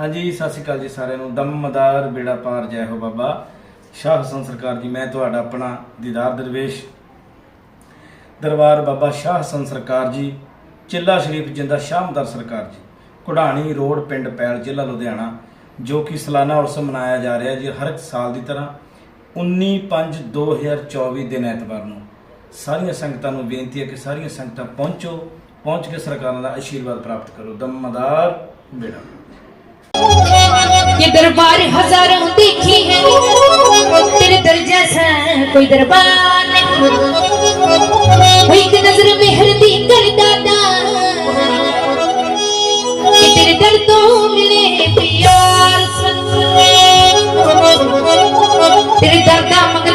ਹਾਂਜੀ, ਸਤਿ ਸ਼੍ਰੀ ਅਕਾਲ ਜੀ ਸਾਰਿਆਂ ਨੂੰ। ਦਮਦਾਰ ਬੇੜਾ ਪਾਰ, ਜੈ ਹੋ ਬਾਬਾ। ਸ਼ਾਹ ਹਸਨ ਸਰਕਾਰ ਜੀ, ਮੈਂ ਤੁਹਾਡਾ ਆਪਣਾ ਦੀਦਾਰ ਦਰਵੇਸ਼। ਦਰਬਾਰ ਬਾਬਾ ਸ਼ਾਹ ਹਸਨ ਸਰਕਾਰ ਜੀ, ਚਿੱਲਾ ਸ਼ਰੀਫ ਜਿੰਦਾ ਸ਼ਾਹਮਦਾਰ ਸਰਕਾਰ ਜੀ। ਕੁਢਾਣੀ ਰੋਡ, ਪਿੰਡ ਪੈਲ ਜ਼ਿਲ੍ਹਾ ਲੁਧਿਆਣਾ, ਜੋ ਕਿ ਸਾਲਾਨਾ ਉਰਸ ਮਨਾਇਆ ਜਾ ਰਿਹਾ ਜੀ ਹਰ ਇੱਕ ਸਾਲ ਦੀ ਤਰ੍ਹਾਂ 19/5/2024 ਦਿਨ ਐਤਵਾਰ ਨੂੰ। ਸਾਰੀਆਂ ਸੰਗਤਾਂ ਨੂੰ ਬੇਨਤੀ ਹੈ ਕਿ ਸਾਰੀਆਂ ਸੰਗਤਾਂ ਪਹੁੰਚੋ, ਪਹੁੰਚ ਕੇ ਸਰਕਾਰਾਂ ਦਾ ਆਸ਼ੀਰਵਾਦ ਪ੍ਰਾਪਤ ਕਰੋ। ਦਮਦਾਰ ਬੇੜਾ। ये दरबार हजारों देखी है तेरे दर जैसा कोई दरबार एक नजर में हरदी कर दादा कि तेरे दर तो मिले प्यार तेरे दर का मगर